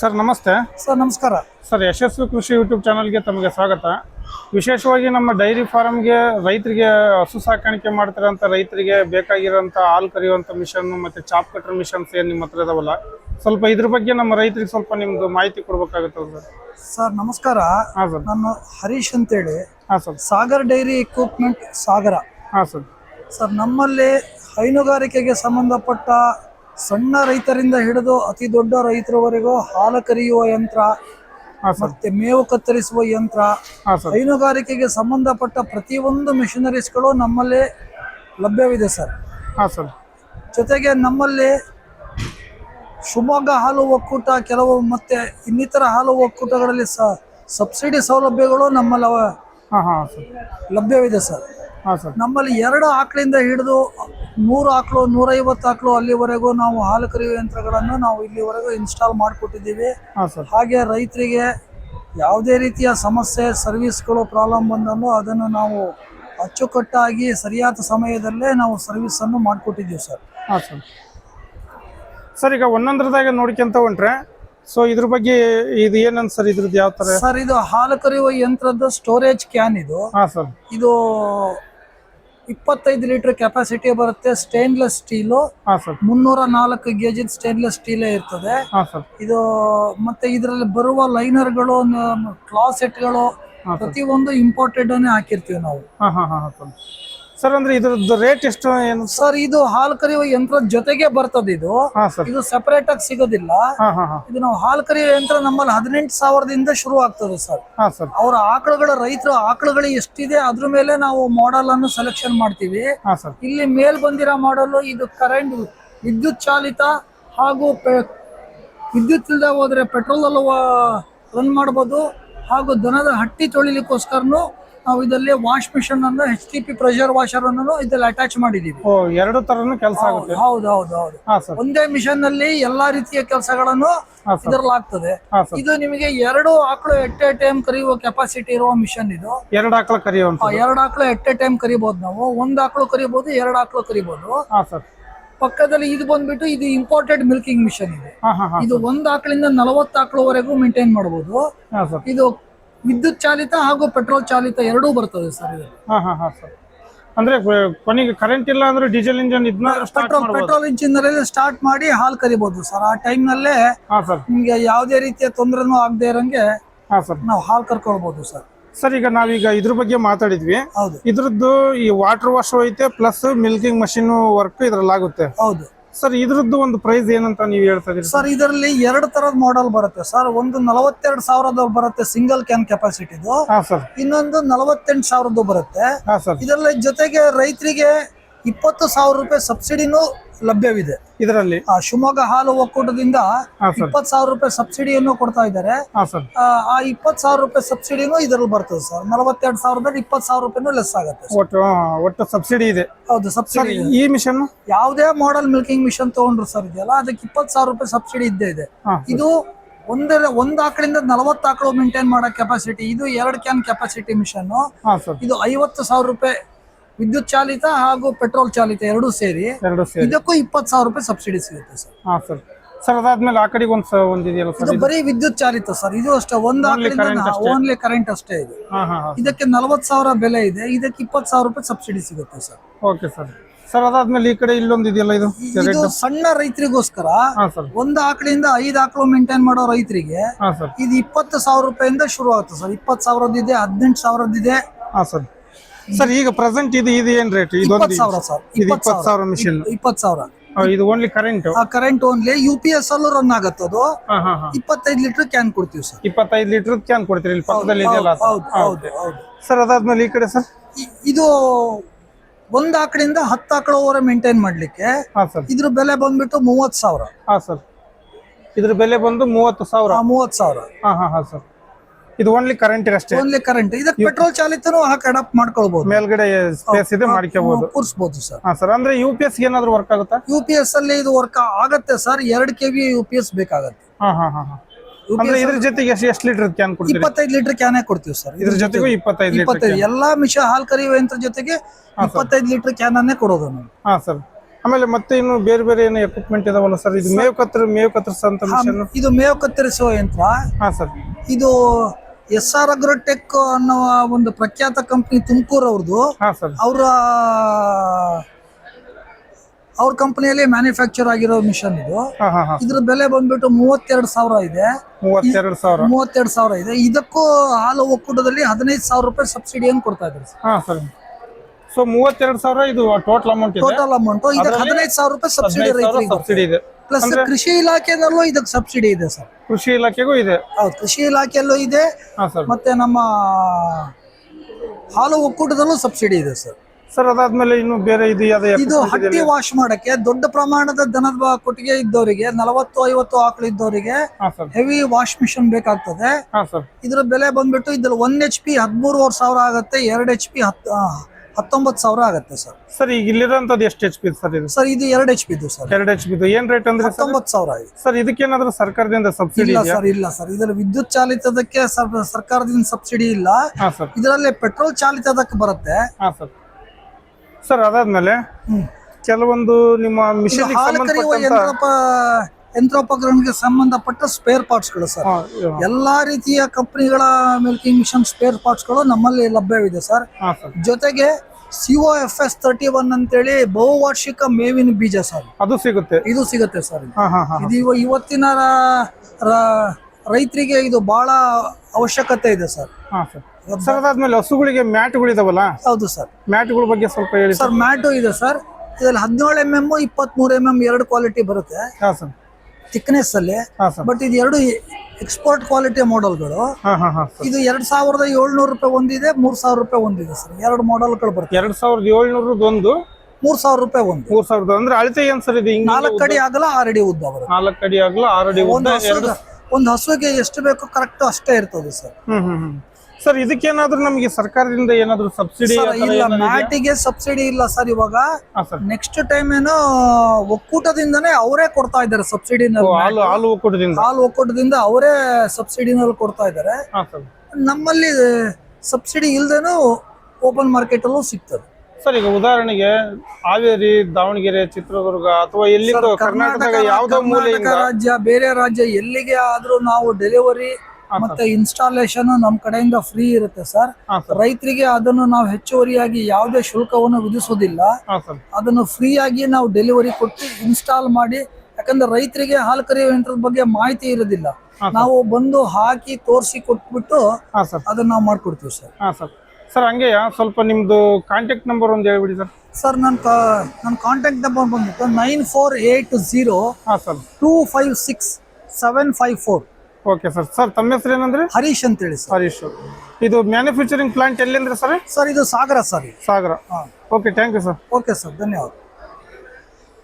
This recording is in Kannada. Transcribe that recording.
ಸರ್ ನಮಸ್ತೆ. ಸರ್ ನಮಸ್ಕಾರ. ಸರ್ ಯಶಸ್ವಿ ಕೃಷಿ ಯೂಟ್ಯೂಬ್ ಚಾನಲ್ಗೆ ತಮಗೆ ಸ್ವಾಗತ. ವಿಶೇಷವಾಗಿ ನಮ್ಮ ಡೈರಿ ಫಾರ್ಮ್ಗೆ ರೈತರಿಗೆ ಹಸು ಸಾಕಾಣಿಕೆ ಮಾಡ್ತಿರೋಂಥ ರೈತರಿಗೆ ಬೇಕಾಗಿರೋಂಥ ಹಾಲು ಕರೆಯುವಂಥ ಮಿಷನ್ ಮತ್ತು ಚಾಪ್ ಕಟ್ರ್ ಮಿಷನ್ಸ್ ಏನು ನಿಮ್ಮ ಹತ್ರ ಇದಾವಲ್ಲ ಸ್ವಲ್ಪ ಇದ್ರ ಬಗ್ಗೆ ನಮ್ಮ ರೈತರಿಗೆ ಸ್ವಲ್ಪ ನಿಮ್ದು ಮಾಹಿತಿ ಕೊಡ್ಬೇಕಾಗುತ್ತೆ ಸರ್. ಸರ್ ನಮಸ್ಕಾರ. ಹಾಂ ಸರ್. ನಾನು ಹರೀಶ್ ಅಂತೇಳಿ. ಹಾಂ sir. Sagar dairy equipment Sagara. ಹಾಂ ಸರ್. ಸರ್ ನಮ್ಮಲ್ಲಿ ಹೈನುಗಾರಿಕೆಗೆ ಸಂಬಂಧಪಟ್ಟ ಸಣ್ಣ ರೈತರಿಂದ ಹಿಡಿದು ಅತಿ ದೊಡ್ಡ ರೈತರವರೆಗೂ ಹಾಲು ಕರೆಯುವ ಯಂತ್ರ ಮತ್ತೆ ಮೇವು ಕತ್ತರಿಸುವ ಯಂತ್ರ ಹೈನುಗಾರಿಕೆಗೆ ಸಂಬಂಧಪಟ್ಟ ಪ್ರತಿಯೊಂದು ಮಿಷನರೀಸ್ಗಳು ನಮ್ಮಲ್ಲಿ ಲಭ್ಯವಿದೆ ಸರ್. ಹಾಂ ಸರ್. ಜೊತೆಗೆ ನಮ್ಮಲ್ಲಿ ಶಿವಮೊಗ್ಗ ಹಾಲು ಒಕ್ಕೂಟ ಕೆಲವು ಮತ್ತೆ ಇನ್ನಿತರ ಹಾಲು ಒಕ್ಕೂಟಗಳಲ್ಲಿ ಸಬ್ಸಿಡಿ ಸೌಲಭ್ಯಗಳು ಸರ್. ಲಭ್ಯವಿದೆ ಸರ್. ನಮ್ಮಲ್ಲಿ ಎರಡು ಆಕಳಿಂದ ಹಿಡಿದು ನೂರು ಆಕಳು ನೂರೈವತ್ತು ಆಕಳು ಅಲ್ಲಿವರೆಗೂ ನಾವು ಹಾಲು ಕರೆಯುವ ಯಂತ್ರಗಳನ್ನು ನಾವು ಇಲ್ಲಿವರೆಗೂ ಇನ್ಸ್ಟಾಲ್ ಮಾಡಿಕೊಟ್ಟಿದ್ದೀವಿ. ಹಾಂ ಸರ್. ಹಾಗೆ ರೈತರಿಗೆ ಯಾವುದೇ ರೀತಿಯ ಸಮಸ್ಯೆ ಸರ್ವಿಸ್ಗಳು ಪ್ರಾಬ್ಲಮ್ ಬಂದಲ್ಲೂ ಅದನ್ನು ನಾವು ಅಚ್ಚುಕಟ್ಟಾಗಿ ಸರಿಯಾದ ಸಮಯದಲ್ಲೇ ನಾವು ಸರ್ವಿಸನ್ನು ಮಾಡಿಕೊಟ್ಟಿದ್ದೀವಿ ಸರ್. ಹಾಂ ಸರ್. ಸರ್ ಈಗ ಒಂದೊಂದ್ರದಾಗ ನೋಡ್ಕೊಂತ ಹೊಂಟ್ರೆ ಸೊ ಇದ್ರ ಬಗ್ಗೆ ಇದು ಏನಂತ ಸರ್ ಇದ್ರದ್ದು ಯಾವ ಥರ ಸರ್ ಇದು ಹಾಲು ಕರೆಯುವ ಯಂತ್ರದ ಸ್ಟೋರೇಜ್ ಕ್ಯಾನ್ ಇದು. ಹಾಂ ಸರ್. ಇದು ಇಪ್ಪತ್ತೈದು ಲೀಟರ್ ಕೆಪಾಸಿಟಿ ಬರುತ್ತೆ ಸ್ಟೇನ್ಲೆಸ್ ಸ್ಟೀಲ್ ಮುನ್ನೂರ ನಾಲ್ಕು ಗೇಜಿನ ಸ್ಟೇನ್ಲೆಸ್ ಸ್ಟೀಲೇ ಇರ್ತದೆ. ಇದು ಮತ್ತೆ ಇದರಲ್ಲಿ ಬರುವ ಲೈನರ್ಗಳು ಕ್ಲಾಸೆಟ್ಗಳು ಪ್ರತಿಯೊಂದು ಇಂಪಾರ್ಟೆಂಟ್ ಅನ್ನೇ ಹಾಕಿರ್ತೀವಿ ನಾವು. ಸರ್ ಅಂದ್ರೆ ಇದ್ರದ್ದು ರೇಟ್ ಎಷ್ಟು ಏನು? ಸರ್ ಇದು ಹಾಲು ಕರೆಯುವ ಯಂತ್ರದ ಜೊತೆಗೆ ಬರ್ತದೆ ಇದು. ಹಾಂ ಸರ್ ಇದು ಸೆಪರೇಟ್ ಆಗಿ ಸಿಗೋದಿಲ್ಲ. ಹಾಂ ಹಾಂ ಹಾಂ. ಇದು ನಾವು ಹಾಲು ಕರೆಯುವ ಯಂತ್ರ ನಮ್ಮಲ್ಲಿ ಹದಿನೆಂಟು ಸಾವಿರದಿಂದ ಶುರು ಆಗ್ತದೆ ಸರ್ ಹಾ ಸರ್ ಅವರ ಆಕಳುಗಳ ರೈತರ ಆಕಳುಗಳು ಎಷ್ಟಿದೆ ಅದ್ರ ಮೇಲೆ ನಾವು ಮಾಡೆಲ್ ಅನ್ನು ಸೆಲೆಕ್ಷನ್ ಮಾಡ್ತೀವಿ. ಹಾ ಸರ್ ಇಲ್ಲಿ ಮೇಲ್ ಬಂದಿರೋ ಮಾಡಲು ಇದು ಕರೆಂಟ್ ವಿದ್ಯುತ್ ಚಾಲಿತ ಹಾಗೂ ಪೆ- ವಿದ್ಯುತ್ ಇಲ್ಲದೆ ಹೋದ್ರೆ ಪೆಟ್ರೋಲ್ ಅಲ್ಲಿ ರನ್ ಮಾಡ್ಬೋದು ಹಾಗೂ ದನದ ಹಟ್ಟಿ ತೊಳಿಲಿಕ್ಕೋಸ್ಕರನು ನಾವು ಇದರಲ್ಲಿ ವಾಶ್ ಮಿಷನ್ ಅನ್ನು H T P pressure washer ಅನ್ನು ಇದರಲ್ಲಿ ಅಟ್ಯಾಚ್ ಮಾಡಿದೀವಿ. ಓ ಎರಡು ತರನು ಕೆಲಸ ಆಗುತ್ತೆ. ಹೌದು ಹೌದು ಹೌದು. ಹಾಂ ಸರ್. ಒಂದೇ ಮಿಷನ್ನಲ್ಲಿ ಎಲ್ಲಾ ರೀತಿಯ ಕೆಲಸಗಳನ್ನು ಹಾಂ ಇದರಲ್ಲಿ ಆಗ್ತದೆ. ಹಾಂ ಇದು ನಿಮಗೆ ಎರಡು ಆಕಳು ಎಟ್ ಎ ಟೈಮ್ ಕರೆಯುವ ಕೆಪಾಸಿಟಿ ಇರುವ ಮಿಷನ್ ಇದು. ಎರಡು ಆಕಳು ಕರೆಯುವ ಆ ಎರಡು ಆಕಳು ಎಟ್ ಎ ಟೈಮ್ ಕರಿಬಹುದು ನಾವು. ಒಂದ್ ಆಕಳು ಕರಿಬಹುದು ಎರಡು ಆಕಳು ಕರಿಬಹುದು ಹಾ ಸರ್. ಪಕ್ಕದಲ್ಲಿ ಇದು ಬಂದ್ಬಿಟ್ಟು ಇದು ಇಂಪೋರ್ಟೆಡ್ ಮಿಲ್ಕಿಂಗ್ ಮಿಷನ್ ಇದೆ. ಹಾ ಹಾ ಹಾಂ ಇದು ಒಂದ್ ಆಕಳಿಂದ ನಲವತ್ತು ಆಕಳವರೆಗೂ ಮೇಂಟೈನ್ ಮಾಡಬಹುದು ಹಾ ಸರ್. ಇದು ವಿದ್ಯುತ್ ಚಾಲಿತ ಹಾಗೂ ಪೆಟ್ರೋಲ್ ಚಾಲಿತ ಎರಡೂ ಬರ್ತದೆ ಸರ್ ಇದು. ಹಾ ಹಾ ಹಾಂ ಸರ್. ಅಂದ್ರೆ ಕೊನೆಗೆ ಕರೆಂಟ್ ಇಲ್ಲ ಅಂದ್ರೆ ಡೀಸೆಲ್ ಇಂಜನ್ ಇದನ್ನ ಸ್ಟಾರ್ಟ್ ಪೆಟ್ರೋಲ್ ಮಾಡ್ಬೋದು. ಪೆಟ್ರೋಲ್ ಇಂಜಿನ್ ಸ್ಟಾರ್ಟ್ ಮಾಡಿ ಹಾಲ್ ಕರಿಬಹುದು ಸರ್. ಆ ಟೈಮ್ ನಲ್ಲೇ ಹಾ ಸರ್. ನಿಮ್ಗೆ ಯಾವುದೇ ರೀತಿಯ ತೊಂದರೆನೂ ಆಗದೆ ಇರಂಗೆ ಹಾ ಸರ್. ನಾವು ಹಾಲ್ ಕರ್ಕೊಳ್ಬಹುದು ಸರ್. ಸರ್ ಈಗ ನಾವೀಗ ಇದ್ರ ಬಗ್ಗೆ ಮಾತಾಡಿದ್ವಿ. ಹೌದು. ಇದ್ರದ್ದು ಈ ವಾಟರ್ ವಾಶ್ ಐತೆ ಪ್ಲಸ್ ಮಿಲ್ಕಿಂಗ್ ಮಷಿನ್ ವರ್ಕ್ ಇದ್ರಲ್ಲಾಗುತ್ತೆ. ಹೌದು. ಸರ್ ಇದ್ರದ್ದು ಒಂದು ಪ್ರೈಸ್ ಏನಂತ ನೀವು ಹೇಳ್ತಾ ಇದ್ದೀರಿ? ಸರ್ ಇದರಲ್ಲಿ ಎರಡು ತರದ ಮಾಡೆಲ್ ಬರುತ್ತೆ ಸರ್. ಒಂದು ನಲವತ್ತೆರಡು ಸಾವಿರದ ಬರುತ್ತೆ ಸಿಂಗಲ್ ಕ್ಯಾನ್ ಕೆಪಾಸಿಟಿದು ಹಾ ಸರ್. ಇನ್ನೊಂದು ನಲವತ್ತೆಂಟು ಸಾವಿರದ್ದು ಬರುತ್ತೆ. ಹಾ ಸರ್. ಇದರಲ್ಲಿ ಜೊತೆಗೆ ರೈತರಿಗೆ ಇಪ್ಪತ್ತು ಸಾವಿರ ರೂಪಾಯಿ ಸಬ್ಸಿಡಿನೂ ಲಭ್ಯವಿದೆ. ಇದರಲ್ಲಿ? ಆ ಶಿವಮೊಗ್ಗ ಹಾಲು ಒಕ್ಕೂಟದಿಂದ ಇಪ್ಪತ್ ಸಾವಿರ ರೂಪಾಯಿ ಸಬ್ಸಿಡಿಯನ್ನು ಕೊಡ್ತಾ ಇದ್ದಾರೆ. ಆ, ಇಪ್ಪತ್ ಸಾವಿರ ರೂಪಾಯಿ ಸಬ್ಸಿಡಿನೂ ಇದರಲ್ಲಿ ಬರ್ತದೆ ಸರ್. ನಲವತ್ತೆರಡು ಸಾವಿರದಲ್ಲಿ ಇಪ್ಪತ್ ಸಾವಿರ ರೂಪಾಯಿನೂ ಲೆಸ್ ಆಗುತ್ತೆ. ಒಟ್ಟು ಒಟ್ಟು ಸಬ್ಸಿಡಿ ಇದೆ. ಹೌದು ಸಬ್ಸಿಡಿ ಈ ಮಿಷನ್ ಯಾವುದೇ ಮಾಡೆಲ್ ಮಿಲ್ಕಿಂಗ್ ಮಿಷನ್ ತಗೊಂಡ್ರು ಸರ್ ಇದೆಯಲ್ಲ ಅದಕ್ಕೆ ಇಪ್ಪತ್ ಸಾವಿರ ರೂಪಾಯಿ ಸಬ್ಸಿಡಿ ಇದ್ದೇ ಇದೆ. ಇದು ಒಂದರ ಒಂದ್ ಆಕಳಿಂದ ನಲವತ್ತು ಆಕಳು ಮೇಂಟೈನ್ ಮಾಡೋ ಕೆಪಾಸಿಟಿ ಇದು ಎರಡು ಕ್ಯಾನ್ ಕೆಪಾಸಿಟಿ ಮಿಷನ್ ಇದು ಐವತ್ತು ಸಾವಿರ ರೂಪಾಯಿ ವಿದ್ಯುತ್ ಚಾಲಿತ ಹಾಗೂ ಪೆಟ್ರೋಲ್ ಚಾಲಿತ ಎರಡೂ ಸೇರಿ ಎರಡು ಸೇರಿ. ಇದಕ್ಕೂ ಇಪ್ಪತ್ತು ಸಾವಿರ ರೂಪಾಯಿ ಸಬ್ಸಿಡಿ ಸಿಗುತ್ತೆ ಸರ್. ಹಾಂ ಸರ್. ಸರ್ ಅದಾದ್ಮೇಲೆ ಆ ಕಡೆಗೆ ಒಂದು ಒಂದಿದೆಯಲ್ಲ ಸರ್? ಇದು ಬರೀ ವಿದ್ಯುತ್ ಚಾಲಿತ ಸರ್. ಇದು ಅಷ್ಟೇ. ಒಂದ್ ಓನ್ಲಿ ಕರೆಂಟ್ ಅಷ್ಟೇ. ಇದೆ. ಹಾಂ ಹಾಂ ಹಾಂ. ಇದಕ್ಕೆ ನಲವತ್ತು ಸಾವಿರ ಬೆಲೆ ಇದೆ. ಇದಕ್ಕೆ ಇಪ್ಪತ್ತು ಸಾವಿರ ರೂಪಾಯಿ ಸಬ್ಸಿಡಿ ಸಿಗುತ್ತೆ ಸರ್. Okay sir. ಸರ್ ಅದಾದ್ಮೇಲೆ ಈ ಕಡೆ ಇಲ್ಲೊಂದು ಇದೆಯಲ್ಲ ಇದು? ಇದು ಸಣ್ಣ ರೈತರಿಗೋಸ್ಕರ ಹಾ ಸರ್. ಒಂದ್ ಆಕಳಿಂದ ಐದು ಆಕಳು ಮೇಂಟೈನ್ ಮಾಡೋ ರೈತರಿಗೆ ಹಾಂ ಸರ್. ಇದು ಇಪ್ಪತ್ತು ಸಾವಿರ ರೂಪಾಯಿಂದ ಶುರು ಆಗುತ್ತೆ ಸರ್. ಇಪ್ಪತ್ತು ಸಾವಿರದಿದೆ ಹದಿನೆಂಟು ಸಾವಿರದಿದೆ ಹಾ ಸರ್. ಸರ್ ಈಗ ಪ್ರೆಸೆಂಟ್ ಇದು ಇದು ಏನು ರೇಟ್ ಇದೊಂದು ಇಪ್ಪತ್ತು ಸಾವಿರ ಸರ್ ಇದು ಇಪ್ಪತ್ತು ಸಾವಿರ ಮಿಷಿನ್ ಇಪ್ಪತ್ತು ಸಾವಿರ. ಇದು ಓನ್ಲಿ ಕರೆಂಟ್ ಆ current only U P S ಅಲ್ಲೂ ರನ್ ಆಗತ್ತೆ ಅದು. ಹಾಂ ಹಾಂ ಹಾಂ. ಇಪ್ಪತ್ತೈದು ಲೀಟರ್ ಕ್ಯಾನ್ ಕೊಡ್ತೀವಿ ಸರ್ ಇಪ್ಪತ್ತೈದು ಲೀಟರ್ ಕ್ಯಾನ್ ಕೊಡ್ತೀರಿ ಇಲ್ಲಿ ಪಕ್ಕದಲ್ಲಿ ಇದೆಯಲ್ಲ ಸರ್ ಅದಾದ್ಮೇಲೆ ಈ ಕಡೆ ಸರ್ ಇದು ಒಂದ್ ಆಕಡೆಯಿಂದ ಹತ್ತು ಆಕಳವರೆ ಮೇಂಟೈನ್ ಮಾಡ್ಲಿಕ್ಕೆ ಹಾಂ ಸರ್ ಇದ್ರ ಬೆಲೆ ಬಂದ್ಬಿಟ್ಟು ಮೂವತ್ತು ಸಾವಿರ. ಹಾಂ ಸರ್ ಇದ್ರ ಬೆಲೆ ಬಂದು ಮೂವತ್ತು ಸಾವಿರ. ಮೂವತ್ತು ಸಾವಿರ. ಹಾ ಹಾ ಹಾಂ ಸರ್ ಇದು ಓನ್ಲಿ ಕರೆಂಟ್ ಅಷ್ಟೇ ಓನ್ಲಿ ಕರೆಂಟ್ ಇದಕ್ಕೆ ಪೆಟ್ರೋಲ್ ಚಾಲಿತನು ಹಾಕಿ ಅಡಾಪ್ಟ್ ಮಾಡ್ಕೊಳ್ಬಹುದು ಮೇಲ್ಗಡೆ ಸ್ಪೇಸ್ ಇದೆ ಮಾಡ್ಕೋಬಹುದು ಕೂರಿಸಬಹುದು ಸರ್ ಹಾ ಸರ್ ಅಂದ್ರೆ ಯು ಪಿ ಎಸ್ ಏನಾದ್ರು ವರ್ಕ್ ಆಗುತ್ತಾ? ಯು ಪಿ ಎಸ್ ಅಲ್ಲಿ ಇದು ವರ್ಕ್ ಆಗತ್ತೆ ಸರ್ ಎರಡು K V U P S ಬೇಕಾಗತ್ತೆ. ಹಾ ಹಾಂ ಹಾಂ ಹಾಂ. ಅಂದ್ರೆ ಇದ್ರ ಜೊತೆಗೆ ಎಷ್ಟು ಲೀಟರ್ ಕ್ಯಾನ್ ಕೊಡ್ತೀವಿ ಇಪ್ಪತ್ತೈದು ಲೀಟರ್ ಕ್ಯಾನೇ ಕೊಡ್ತೀವಿ ಸರ್ ಇದರ ಜೊತೆಗೆ ಇಪ್ಪತ್ತೈದು ಇಪ್ಪತ್ತೈದು. ಎಲ್ಲಾ ಮಿಷಾ ಹಾಲ್ ಕರಿಯುವ ಯಂತ್ರ ಜೊತೆಗೆ ಇಪ್ಪತ್ತೈದು ಲೀಟರ್ ಕ್ಯಾನ್ ಅನ್ನೇ ಕೊಡೋದು ನಾವು. ಹಾ ಸರ್ ಆಮೇಲೆ ಮತ್ತೆ ಇನ್ನು ಬೇರೆ ಬೇರೆ ಏನು ಎಕ್ವಿಪ್ಮೆಂಟ್ ಇದಾವಲ್ಲ ಸರ್ ಇದು ಮೇವು ಕತ್ತರಿ ಮೇವು ಕತ್ತರಿಸಂತ ಮಿಷನ್ ಇದು ಮೇವು ಕತ್ತರಿಸುವ ಯಂತ್ರ. ಹಾ ಸರ್ ಇದು ಎಸ್ ಆರ್ ಅಗ್ರೋಟೆಕ್ ಅನ್ನೋ ಒಂದು ಪ್ರಖ್ಯಾತ ಕಂಪ್ನಿ ತುಮಕೂರು ಅವ್ರದ್ದು ಹಾ ಸರ್. ಅವರ ಅವ್ರ ಕಂಪನಿಯಲ್ಲಿ ಮ್ಯಾನುಫ್ಯಾಕ್ಚರ್ ಆಗಿರೋ ಮಿಷನ್ ಇದು. ಹಾ ಹಾ ಹಾ. ಇದ್ರ ಬೆಲೆ ಬಂದ್ಬಿಟ್ಟು ಮೂವತ್ತೆರಡು ಸಾವಿರ ಇದೆ. ಮೂವತ್ತೆರಡು ಸಾವಿರ. ಮೂವತ್ತೆರಡು ಸಾವಿರ ಇದೆ. ಇದಕ್ಕೂ ಹಾಲು ಒಕ್ಕೂಟದಲ್ಲಿ ಹದಿನೈದು ಸಾವಿರ ರೂಪಾಯಿ ಸಬ್ಸಿಡಿ ಏನು ಕೊಡ್ತಾ ಇದ್ದಾರೆ ಹಾ ಸರ್. ಸೊ ಮೂವತ್ತೆರಡು ಸಾವಿರ ಇದು ಟೋಟಲ್ ಅಮೌಂಟ್ ಇದೆ. ಟೋಟಲ್ ಅಮೌಂಟ್ ಇದಕ್ಕೆ ಹದಿನೈದು ಸಾವಿರ ರೂಪಾಯಿ ಸಬ್ಸಿಡಿ ರೈತರಿಗೆ ಸಬ್ಸಿಡಿ ಇದೆ. ಪ್ಲಸ್ ಕೃಷಿ ಇಲಾಖೆನಲ್ಲೂ ಇದಕ್ಕೆ ಸಬ್ಸಿಡಿ ಇದೆ ಸರ್. ಕೃಷಿ ಇಲಾಖೆಗೂ ಇದೆ. ಹೌದು ಕೃಷಿ ಇಲಾಖೆಯಲ್ಲೂ ಇದೆ. ಹಾ ಸರ್. ಮತ್ತೆ ನಮ್ಮ ಹಾಲು ಒಕ್ಕೂಟದಲ್ಲೂ ಸಬ್ಸಿಡಿ ಇದೆ ಸರ್. ಸರ್ ಅದಾದ್ಮೇಲೆ ಇನ್ನು ಬೇರೆ ಇದು ಯಾವ್ದು ಇದು ಹಟ್ಟಿ ವಾಶ್ ಮಾಡಕ್ಕೆ ದೊಡ್ಡ ಪ್ರಮಾಣದ ದನದ ಬ- ಕೊಟ್ಟಿಗೆ ಇದ್ದವರಿಗೆ ನಲವತ್ತು ಐವತ್ತು ಆಕಳು ಇದ್ದವರಿಗೆ ಹಾ ಸರ್. ಹೆವಿ ವಾಶ್ ಮಿಷನ್ ಬೇಕಾಗ್ತದೆ. ಹಾ ಸರ್. ಇದ್ರ ಬೆಲೆ ಬಂದ್ಬಿಟ್ಟು ಇದ್ರಲ್ಲಿ ಒನ್ ಎಚ್ ಪಿ ಹದಿಮೂರುವರೆ ಸಾವಿರ ಆಗುತ್ತೆ ಎರಡು ಎಚ್ ಪಿ ಹತ್ ಹತ್ತೊಂಬತ್ತು ಸಾವಿರ ಆಗುತ್ತೆ ಸರ್. ಸರ್ ಈಗ ಇಲ್ಲಿರೋಂಥದ್ದು ಎಷ್ಟು ಎಚ್ ಪಿ ಸರ್ ಇದು? ಸರ್ ಇದು ಎರಡು ಎಚ್ ಪಿ ಇದು ಸರ್. ಎರಡು ಎಚ್ ಪಿ ಏನ್ ರೇಟ್ ಅಂದ್ರೆ ಸರ್? ಹತ್ತೊಂಬತ್ತು ಸಾವಿರ ಆಗಿದೆ. ಸರ್ ಇದಕ್ಕೇನಾದ್ರೂ ಸರ್ಕಾರದಿಂದ ಸಬ್ಸಿಡಿ ಇಲ್ಲ ಇದೆಯಾ? ಸರ್ ಇಲ್ಲ ಸರ್. ಇದರಲ್ಲಿ ವಿದ್ಯುತ್ ಚಾಲಿತದಕ್ಕೆ ಸರ್- ಸರ್ಕಾರದಿಂದ ಸಬ್ಸಿಡಿ ಇಲ್ಲ. ಹಾ ಸರ್. ಇದರಲ್ಲಿ ಪೆಟ್ರೋಲ್ ಚಾಲಿತದಕ್ಕೆ ಬರುತ್ತೆ. ಹಾ ಸರ್. ಸರ್ ಅದಾದ್ಮೇಲೆ ಹ್ಮ್. ಕೆಲವೊಂದು ನಿಮ್ಮ ಇದು ಮಿಷನ್ ಹಾಲು ಕರೆಯುವ ಸಂಬಂಧಪಟ್ಟಂತ ಯಂತ್ರೋಪ ಯಂತ್ರೋಪಕರಣಕ್ಕೆ ಸಂಬಂಧಪಟ್ಟ ಸ್ಪೇರ್ ಪಾರ್ಟ್ಸ್ಗಳು ಸರ್. ಹಾ, ಇದು- ಎಲ್ಲಾ ರೀತಿಯ ಕಂಪನಿಗಳ ಮಿಲ್ಕಿಂಗ್ ಮಿಷನ್ ಸ್ಪೇರ್ ಪಾರ್ಟ್ಸ್ಗಳು ನಮ್ಮಲ್ಲಿ ಲಭ್ಯವಿದೆ ಸರ್. ಹಾ ಸರ್. ಜೊತೆಗೆ C O F S thirty one ಅಂತೇಳಿ ಬಹುವಾರ್ಷಿಕ ಮೇವಿನ ಬೀಜ ಸರ್ ಅದು ಸಿಗುತ್ತೆ. ಇದು ಸಿಗುತ್ತೆ ಸರ್ ಇದು. ಹಾ ಹಾ ಹಾ. ಇದು ಇವ- ಇವತ್ತಿನ ರ- ರ- ರೈತರಿಗೆ ಇದು ಬಹಳ ಅವಶ್ಯಕತೆ ಇದೆ ಸರ್ ಹಾ ಸರ್ ಸರ್ ಅದಾದ್ಮೇಲೆ ಹಸುಗಳಿಗೆ ಮ್ಯಾಟ್ಗಳು ಇದಾವಲ್ಲ? ಹೌದು ಸರ್ ಮ್ಯಾಟ್ಗಳ ಬಗ್ಗೆ ಸ್ವಲ್ಪ ಹೇಳಿ ಸರ್ ಸರ್ ಮ್ಯಾಟು ಇದೆ ಸರ್ ಇದರಲ್ಲಿ ಹದಿನೇಳು ಎಂ ಎಂ ಇಪ್ಪತ್ಮೂರು ಎಂ ಎಂ ಎರಡು ಕ್ವಾಲಿಟಿ ಬರುತ್ತೆ. ಹಾ ಸರ್ ಥಿಕ್ನೆಸ್ ಅಲ್ಲಿ ಬಟ್ ಇದು ಎರಡು ಎಕ್ಸ್ಪೋರ್ಟ್ ಕ್ವಾಲಿಟಿ ಮಾಡೆಲ್ಗಳು ಇದು ಎರಡ್ ಸಾವಿರದ ಏಳ್ನೂರು ರೂಪಾಯಿ ಒಂದಿದೆ ಮೂರ್ ಸಾವಿರ ರೂಪಾಯಿ ಒಂದಿದೆ ಸರ್. ಎರಡು ಮಾಡೆಲ್ಗಳು ಬರ್ತವೆ. ಎರಡ್ ಸಾವಿರದ ಏಳ್ನೂರದ್ದು ಒಂದು ಮೂರ್ ಸಾವಿರ ರೂಪಾಯಿ ಒಂದು. ಮೂರ್ ಸಾವಿರದ ಅಂದ್ರೆ ಅಳತೆ ಏನ್ ಸರ್ ಇದು ನಾಲ್ಕು ಅಡಿ ಆಗಲ್ಲ ಆರು ಅಡಿ ಉದ್ದ ಬರುತ್ತೆ. ನಾಲ್ಕು ಅಡಿ ಆಗಲ್ಲ ಆರು ಅಡಿ ಒಂದು ಉದ್ದ ಹಸುವಿಗೆ ಎಷ್ಟು ಬೇಕೋ ಕರೆಕ್ಟ್ ಅಷ್ಟೇ ಇರ್ತದೆ ಸರ್. ಹ್ಮ್ ಹ್ಮ್ ಹ್ಮ್. ಸರ್ ಇದಕ್ಕೇನಾದ್ರೂ ನಮಗೆ ಸರ್ಕಾರದಿಂದ ಏನಾದ್ರೂ ಸಬ್ಸಿಡಿ ಸರ್ ಇಲ್ಲ ಮ್ಯಾಟಿಗೆ ಸಬ್ಸಿಡಿ ಇಲ್ಲ ಸರ್ ಇವಾಗ. ನೆಕ್ಸ್ಟ್ ಟೈಮ್ ಏನೋ ಒಕ್ಕೂಟದಿಂದನೇ ಅವರೇ ಕೊಡ್ತಾ ಇದ್ದಾರೆ ಸಬ್ಸಿಡಿನ ಹಾಲು ಹಾಲು ಒಕ್ಕೂಟದಿಂದ? ಹಾಲು ಒಕ್ಕೂಟದಿಂದ ಅವರೇ ಸಬ್ಸಿಡಿನಲ್ಲಿ ಕೊಡ್ತಾ ಇದ್ದಾರೆ. ಹಾ ಸರ್. ನಮ್ಮಲ್ಲಿ ಸಬ್ಸಿಡಿ ಇಲ್ದೇನೂ ಓಪನ್ ಮಾರ್ಕೆಟ್ ಅಲ್ಲೂ ಸಿಗ್ತದೆ. ಸರ್ ಈಗ ಉದಾಹರಣೆಗೆ ಹಾವೇರಿ ದಾವಣಗೆರೆ ಚಿತ್ರದುರ್ಗ ಅಥವಾ ಎಲ್ಲಿಂದ ಕರ್ನಾಟಕ ಯಾವ್ದೋ ಕರ್ನಾಟಕ ಮೂಲೆಯಿಂದ ರಾಜ್ಯ ಬೇರೆ ರಾಜ್ಯ ಎಲ್ಲಿಗೆ ಆದ್ರೂ ನಾವು ಡೆಲಿವರಿ ಮತ್ತೆ ಇನ್ಸ್ಟಾಲೇಷನ್ ನಮ್ ಕಡೆಯಿಂದ ಫ್ರೀ ಇರುತ್ತೆ ಸರ್. ರೈತರಿಗೆ ಅದನ್ನು ನಾವು ಹೆಚ್ಚುವರಿಯಾಗಿ ಯಾವುದೇ ಶುಲ್ಕವನ್ನು ಸರ್. ಅದನ್ನು ಫ್ರೀ ಆಗಿ ನಾವು ಡೆಲಿವರಿ ಕೊಟ್ಟು ಇನ್ಸ್ಟಾಲ್ ಮಾಡಿ ಯಾಕಂದ್ರೆ ರೈತರಿಗೆ ಹಾಲು ಕರೆಯುವ ಯಂತ್ರದ ಬಗ್ಗೆ ಮಾಹಿತಿ ಇರೋದಿಲ್ಲ. ನಾವು ಬಂದು ಹಾಕಿ ತೋರಿಸಿ ಕೊಟ್ಬಿಟ್ಟು ಹಾ ಸರ್. ಅದನ್ನ ನಾವು ಮಾಡ್ಕೊಡ್ತೀವಿ ಸರ್ ಹಾ ಸರ್. ಸರ್ ಹಂಗೆ ಸ್ವಲ್ಪ ನಿಮ್ದು ಕಾಂಟ್ಯಾಕ್ಟ್ ನಂಬರ್ ಒಂದು ಹೇಳ್ಬಿಡಿ ಸರ್. ಸರ್ ನನ್ನ ನನ್ನ ಕಾಂಟ್ಯಾಕ್ಟ್ ನಂಬರ್ ಬಂದ್ಬಿಟ್ಟು ನೈನ್ ಫೋರ್ ಏಟ್ ಜೀರೋ ಹಾ sir. Two five six seven five four okay sir sir ತಮ್ಮ ಹೆಸರು ಏನಂದ್ರೆ? ಹರೀಶ್ ಅಂತೇಳಿ ಸರ್ ಹರೀಶ್. ಇದು ಮ್ಯಾನುಫ್ಯಾಕ್ಚರಿಂಗ್ ಪ್ಲಾಂಟ್ ಎಲ್ಲಿಂದ್ರೆ ಸರ್ ಸರ್ ಇದು ಸಾಗರ ಸರ್ ಸಾಗರ. ಹಾ. Okay thank you sir okay sir ಧನ್ಯವಾದ.